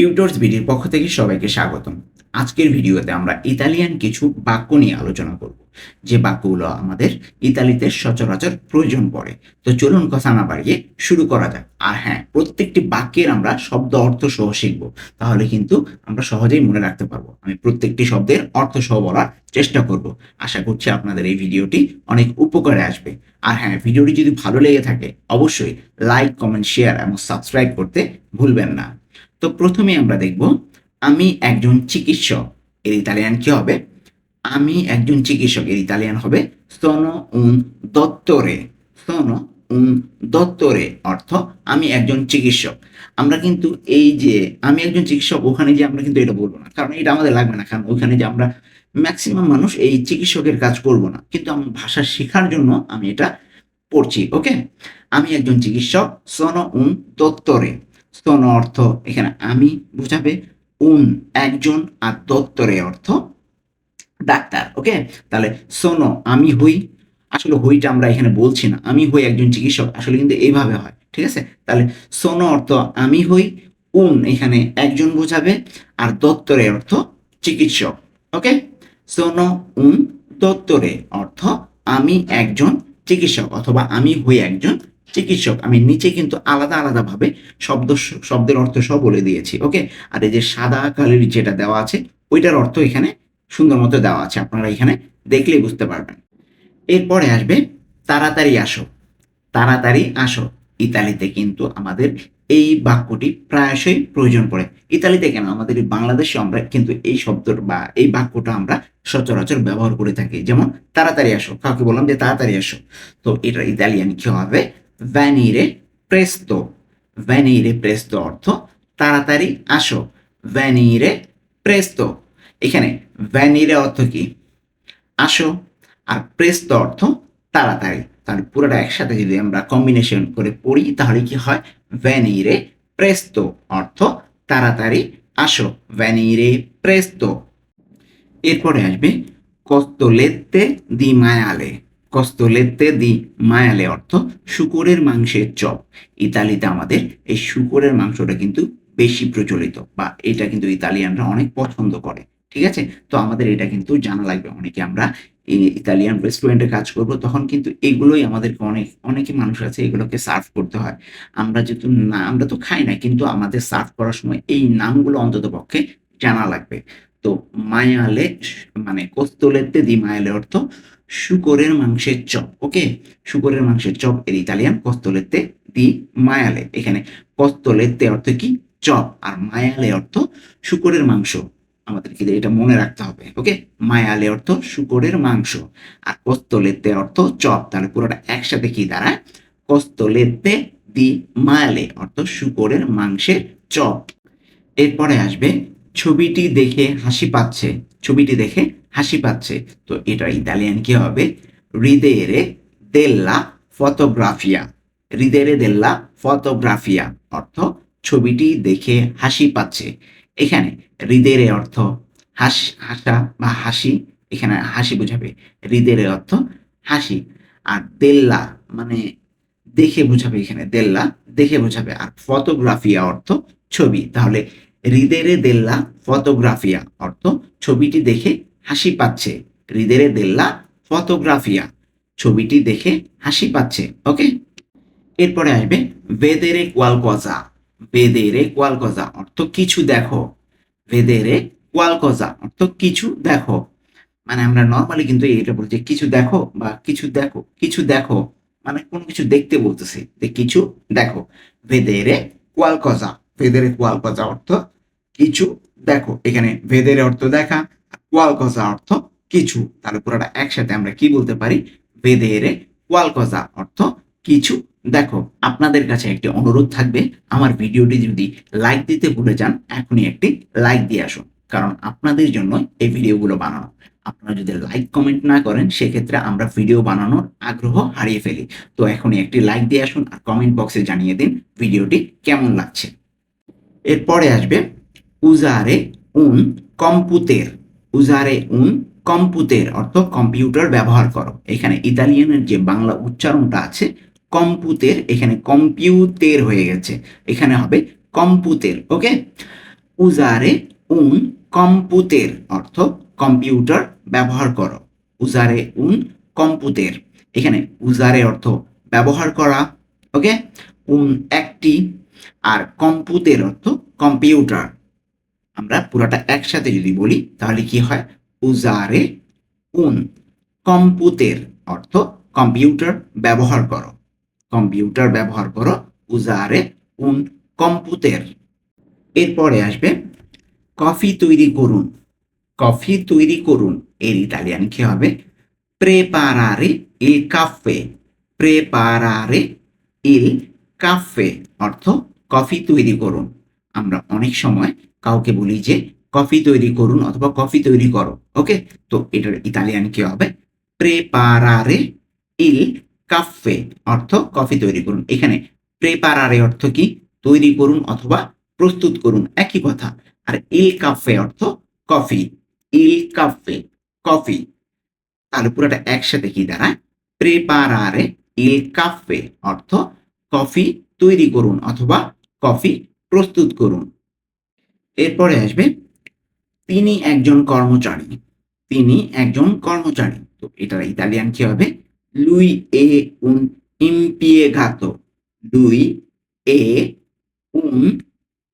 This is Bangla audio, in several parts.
টিউটর্স বিডির পক্ষ থেকে সবাইকে স্বাগতম। আজকের ভিডিওতে আমরা ইতালিয়ান কিছু বাক্য নিয়ে আলোচনা করব, যে বাক্যগুলো আমাদের ইতালিতে সচরাচর প্রয়োজন পড়ে। তো চলুন কথা না বাড়িয়ে শুরু করা যাক। আর হ্যাঁ প্রত্যেকটি বাক্যের আমরা শব্দ, অর্থ সহ শিখব। তাহলে কিন্তু আমরা সহজেই মনে রাখতে পারব। আমি প্রত্যেকটি শব্দের অর্থ সহ বলার চেষ্টা করব। আশা করছি আপনাদের এই ভিডিওটি অনেক উপকারে আসবে। আর হ্যাঁ ভিডিওটি যদি ভালো লেগে থাকে, অবশ্যই লাইক, কমেন্ট, শেয়ার এবং সাবস্ক্রাইব করতে ভুলবেন না। তো প্রথমে আমরা দেখব, আমি একজন চিকিৎসক, এর ইতালিয়ান কি হবে? আমি একজন চিকিৎসক, এর ইতালিয়ান হবে sono un dottore, sono un দত্তরে অর্থ আমি একজন চিকিৎসক। আমরা কিন্তু এই যে আমি একজন চিকিৎসক, ওখানে যে আমরা কিন্তু এটা বলব না, কারণ এটা আমাদের লাগবে না, কারণ ওখানে যে আমরা ম্যাক্সিমাম মানুষ, এই চিকিৎসকের কাজ করব না। কিন্তু আমার ভাষা শেখার জন্য আমি এটা পড়ছি ওকে আমি একজন চিকিৎসক, sono un dottore স্তন অর্থ এখানে আমি বোঝাবে উন একজন আর দত্তরে অর্থ ডাক্তার, ওকে? তাহলে শোনো আমি হই, আসলে হইটা আমরা এখানে বলছি না। আমি হই একজন চিকিৎসক, আসলে কিন্তু এইভাবে হয়, ঠিক আছে? তাহলে শোনো অর্থ আমি হই উন এখানে একজন বোঝাবে আর দত্তরে অর্থ চিকিৎসক, ওকে? শোনো উন দত্তরে অর্থ আমি একজন চিকিৎসক অথবা আমি হই একজন চিকিৎসক, আমি নিচে কিন্তু আলাদা আলাদা ভাবে শব্দ শব্দের অর্থ সব বলে দিয়েছি, ওকে? আর এই যে সাদা কালির যেটা দেওয়া আছে, ওইটার অর্থ এখানে সুন্দর মতো দেওয়া আছে, আপনারা এখানে দেখলেই বুঝতে পারবেন। এরপরে আসবে, তাড়াতাড়ি আসো তাড়াতাড়ি আসো। ইতালিতে কিন্তু আমাদের এই বাক্যটি প্রায়শই প্রয়োজন পড়ে। ইতালিতে কেন? আমাদের বাংলাদেশে আমরা কিন্তু এই শব্দ বা এই বাক্যটা আমরা সচরাচর ব্যবহার করে থাকি। যেমন, তাড়াতাড়ি আসো, কাউকে বললাম যে তাড়াতাড়ি আসো। তো এটা ইতালিয়ান কি হবে? ভ্যানিরে প্রেস্তো ভ্যানিরে প্রেস্তো অর্থ তাড়াতাড়ি আসো ভ্যানিরে প্রেস্তো এখানে ভ্যানিরে অর্থ কি আসো আর প্রেস্তো অর্থ তাড়াতাড়ি তাহলে পুরোটা একসাথে যদি আমরা কম্বিনেশন করে পড়ি তাহলে কি হয় ভ্যানিরে প্রেস্তো অর্থ তাড়াতাড়ি আসো ভ্যানিরে প্রেস্তো এরপরে আসবে কস্তলেত্তে দি মায়ালে কস্তলেত্তে দি মায়ালে অর্থ শুকুরের মাংসের চপ। ইতালিতে আমাদের এই শুকুরের মাংসটা কিন্তু বেশি প্রচলিত বা এটা কিন্তু ইতালিয়ানরা অনেক পছন্দ করে, ঠিক আছে? তো আমাদের এটা কিন্তু জানা লাগবে। অনেকে আমরা ইতালিয়ান রেস্টুরেন্টে কাজ করব, তখন কিন্তু এগুলোই আমাদেরকে অনেক, অনেকে মানুষ আছে এগুলোকে সার্ভ করতে হয়। আমরা যেহেতু না, আমরা তো খাই না, কিন্তু আমাদের সার্ভ করার সময় এই নামগুলো অন্তত পক্ষে জানা লাগবে। তো মায়ালে মানে কোস্তলেতে দি মায়ালে অর্থ শুকরের মাংসের চপ, ওকে? শুকরের মাংসের চপ এর ইতালিয়ান কস্তলেতে দি মায়ালে। এখানে কস্তলেতে অর্থ কি? চপ। আর মায়ালে অর্থ শুকরের মাংস। আমাদের আমাদেরকে এটা মনে রাখতে হবে, ওকে? মায়ালে অর্থ শুকরের মাংস। আর কস্তলেতে অর্থ চপ। তাহলে পুরোটা একসাথে কি দাঁড়ায়? কস্তলেতে দি মায়ালে অর্থ শুকরের মাংসের চপ। এরপরে আসবে, ছবিটি দেখে হাসি পাচ্ছে। ছবিটি দেখে হাসি পাচ্ছে। তো এটা ইতালিয়ান কি হবে? রিদেরে দেল্লা ফটোগ্রাফিয়া। রিদেরে দেল্লা ফটোগ্রাফিয়া অর্থ ছবিটি দেখে হাসি পাচ্ছে। এখানে হৃদয়ের অর্থ হাস, হাসা বা হাসি, এখানে হাসি বোঝাবে। হৃদয়ের অর্থ হাসি। আর দেল্লা মানে দেখে বোঝাবে এখানে দেল্লা দেখে বোঝাবে। আর ফটোগ্রাফিয়া অর্থ ছবি। তাহলে হৃদয়ের দেল্লা ফটোগ্রাফিয়া অর্থ ছবিটি দেখে হাসি পাচ্ছে। হৃদয়ের দেল্লা ফটোগ্রাফিয়া। ছবিটি দেখে হাসি পাচ্ছে, ওকে? এরপরে আসবে বেদেরে কোয়ালকজা। বেদেরে কোয়ালকজা অর্থ কিছু দেখো। ভেদেরে কোয়ালকজা অর্থ কিছু দেখো। মানে আমরা নর্মালি কিন্তু এটা বলছি কিছু দেখো বা কিছু দেখো কিছু দেখো। মানে কোনো কিছু দেখতে বলতেছি যে কিছু দেখো। ভেদেরে কোয়ালকজা। ভেদেরে কোয়ালকজা অর্থ কিছু দেখো। এখানে ভেদেরে অর্থ দেখা কোয়ালকজা অর্থ কিছু। তাহলে পুরোটা একসাথে আমরা কি বলতে পারি? ভেদেরে কোয়ালকজা অর্থ কিছু। দেখো, আপনাদের কাছে একটি অনুরোধ থাকবে। আমার ভিডিওটি যদি লাইক দিতে ভুলে যান, এখনই একটি লাইক দিয়ে আসুন। কারণ আপনাদের জন্য এই ভিডিওগুলো বানানো। আপনারা যদি লাইক কমেন্ট না করেন, সেক্ষেত্রে আমরা ভিডিও বানানোর আগ্রহ হারিয়ে ফেলি। তো এখনই একটি লাইক দিয়ে আসুন আর কমেন্ট বক্সে জানিয়ে দিন ভিডিওটি কেমন লাগছে। এরপরে আসবে উজারে উন কম্পুতের। উজারে উন কম্পুতের অর্থ কম্পিউটার ব্যবহার করো। এখানে ইতালিয়ানের যে বাংলা উচ্চারণটা আছে, কম্পুতের, এখানে কম্পিউতের হয়ে গেছে। এখানে হবে কম্পুতের, ওকে? উজারে উন কম্পুতের অর্থ কম্পিউটার ব্যবহার করো। উজারে উন কম্পুতের, এখানে উজারে অর্থ ব্যবহার করা, ওকে? উন একটি, আর কম্পুতের অর্থ কম্পিউটার। আমরা পুরোটা একসাথে যদি বলি, তাহলে কি হয়? উজারে উন, কম্পুতের অর্থ কম্পিউটার ব্যবহার করো। কম্পিউটার ব্যবহার করো, উজারে উন, কম্পুতের। এরপরে আসবে, কফি তৈরি করুন। কফি তৈরি করুন, এর ইতালিয়ান কি হবে? প্রেপারারে ইল কাফে প্রেপারারে ইল কাফে অর্থ কফি তৈরি করুন। আমরা অনেক সময় কাউকে বলি যে, কফি তৈরি করুন অথবা কফি তৈরি করো। ওকে তো এটার ইতালিয়ান কি হবে? প্রেপারারে ইল কাফে অর্থ কফি তৈরি করুন। এখানে প্রেপারারে অর্থ কি? তৈরি করুন অথবা প্রস্তুত করুন। একই কথা। আর ইল কাফে অর্থ কফি। ইল কাফে কফি। তাহলে পুরোটা একসাথে কি দাঁড়ায়? প্রেপারারে ইল কাফে অর্থ কফি তৈরি করুন অথবা কফি প্রস্তুত করুন। এরপরে আসবে, তিনি একজন কর্মচারী, তিনি একজন কর্মচারী। তো এটার ইতালিয়ান কি হবে? লুই এ উন ইম্পিয়েগাতো লুই এ উন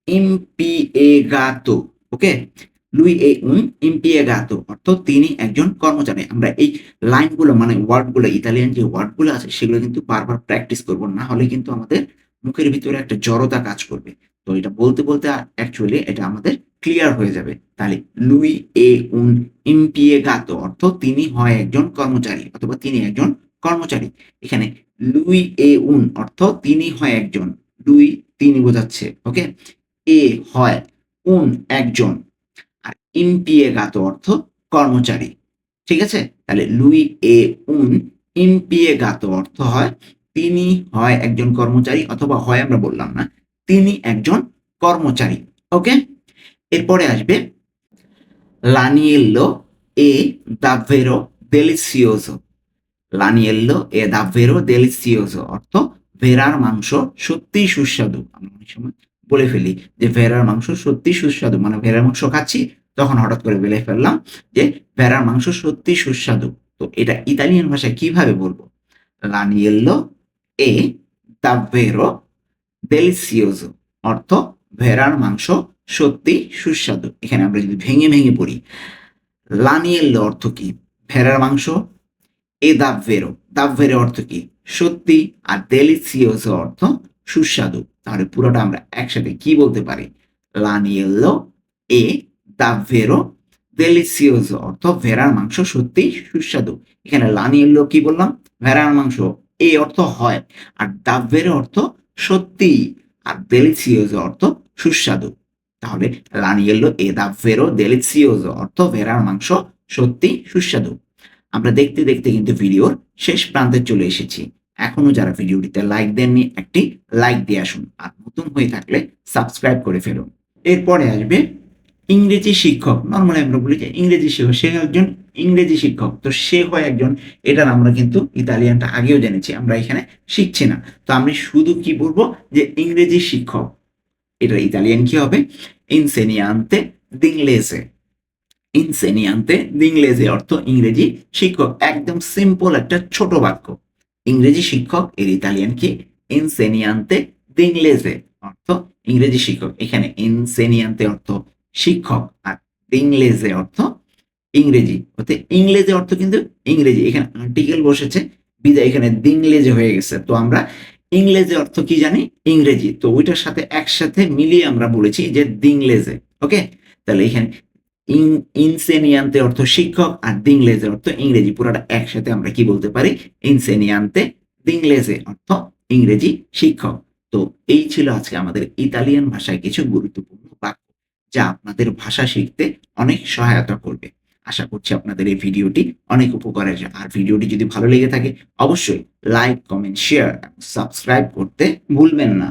ইম্পিয়েগাতো ওকে লুই এ উন ইম্পিয়েগাতো অর্থ তিনি একজন কর্মচারী। আমরা এই লাইনগুলো মানে ওয়ার্ডগুলো ইতালিয়ান যে ওয়ার্ডগুলো আছে, সেগুলো কিন্তু বারবার প্র্যাকটিস করব, না হলে কিন্তু আমাদের মুখের ভিতরে একটা জড়তা কাজ করবে। তো এটা বলতে বলতে অ্যাকচুয়ালি এটা আমাদের ক্লিয়ার হয়ে যাবে। তাহলে লুই, এ, উন, ইম্পিয়েগাতো অর্থ তিনি হয় একজন কর্মচারী অথবা তিনি একজন কর্মচারী। এখানে লুই, এ, উন অর্থ তিনি হয় একজন। লুই তিনি বোঝাচ্ছে ওকে এ হয় উন একজন। আর ইম্পিয়েগাতো অর্থ কর্মচারী। ঠিক আছে? তাহলে লুই, এ, উন, ইম্পিয়েগাতো অর্থ হয় তিনি হয় একজন কর্মচারী অথবা হয় আমরা বললাম না তিনি একজন কর্মচারী ওকে এরপরে আসবে লানিয়েল্লো এ দাভেরো দেলিসিওজো লানিয়েল্লো এ দাভেরো দেলিসিওজো অর্থ ভেড়ার মাংস সত্যিই সুস্বাদু। আমরা অনেক সময় বলে ফেলি যে ভেড়ার মাংস সত্যি সুস্বাদু মানে ভেড়ার মাংস খাচ্ছি, তখন হঠাৎ করে বলে ফেললাম যে ভেড়ার মাংস সত্যি সুস্বাদু। তো এটা ইতালিয়ান ভাষায় কীভাবে বলব? লানিয়েল্লো এ দাভেরো দেলিসিওজো, অর্থ ভেড়ার মাংস, সত্যি সুস্বাদু। এখানে আমরা যদি ভেঙে ভেঙে পড়ি লানিয়েল্লো অর্থ কি? ভেড়ার মাংস? এ দাভেরো দাভেরো অর্থ কি? সত্যি আর দেলিসিওজো অর্থ সুস্বাদু। তাহলে পুরোটা আমরা একসাথে কি বলতে পারি? লানিয়েল্লো এ দাভেরো দেলিসিওজো অর্থ ভেড়ার মাংস সত্যি সুস্বাদু। এখানে লানিয়েল্লো কি বললাম? ভেড়ার মাংস, এ অর্থ হয়। আর দাভেরো অর্থ সত্যি আর দেলিসিওজ অর্থ সুস্বাদু। তাহলে লানিয়েলো এ দাভেরো দেলিসিওজ অর্থ ভেড়ার মাংস সত্যি সুস্বাদু। আমরা দেখতে দেখতে কিন্তু ভিডিওর শেষ প্রান্তে চলে এসেছি। এখনও যারা ভিডিওটিতে লাইক দেননি, একটি লাইক দিয়ে আসুন। আর নতুন হয়ে থাকলে সাবস্ক্রাইব করে ফেলুন। এরপরে আসবে ইংরেজি শিক্ষক নর্মালি আমরা বলি যে ইংরেজি শিক্ষক, সে একজন ইংরেজি শিক্ষক। তো সে হয় একজন, এটার আমরা কিন্তু ইতালিয়ানটা আগেও জেনেছি, আমরা এখানে শিখছি না। তো আমি শুধু কি বলব যে ইংরেজি শিক্ষক, এটা ইতালিয়ান কি হবে? ইনসেনিয়ান্তে দিংলেসে ইনসেনিয়ান্তে দিংলেজে অর্থ ইংরেজি শিক্ষক। একদম সিম্পল একটা ছোট বাক্য। ইংরেজি শিক্ষক, এর ইতালিয়ান কি? ইনসেনিয়ান্তে দিংলেজে অর্থ ইংরেজি শিক্ষক। এখানে ইনসেনিয়ান্তে অর্থ শিক্ষক আর দিংলেজে অর্থ ইংরেজি। অর্থাৎ ইংরেজি অর্থ কিন্তু ইংরেজি। এখানে আর্টিকেল বসেছে, বিদায়, এখানে দিংলেজে হয়ে গেছে। তো আমরা ইংরেজি অর্থ কি জানি? ইংরেজি। তো ওইটার সাথে একসাথে মিলিয়ে আমরা বলেছি যে দিংলেজে। ওকে? তাহলে এখানে ইনসেনিয়ান্তে অর্থ শিক্ষক আর দিংলেজে অর্থ ইংরেজি। পুরোটা একসাথে আমরা কি বলতে পারি? ইনসেনিয়ান্তে দিংলেজে অর্থ ইংরেজি শিক্ষক। তো এই ছিল আজকে আমাদের ইতালিয়ান ভাষায় কিছু গুরুত্বপূর্ণ যা আপনাদের ভাষা শিখতে অনেক সহায়তা করবে। আশা করছি আপনাদের এই ভিডিওটি অনেক উপকারের আর ভিডিওটি যদি ভালো লেগে থাকে, অবশ্যই লাইক কমেন্ট শেয়ার সাবস্ক্রাইব করতে ভুলবেন না।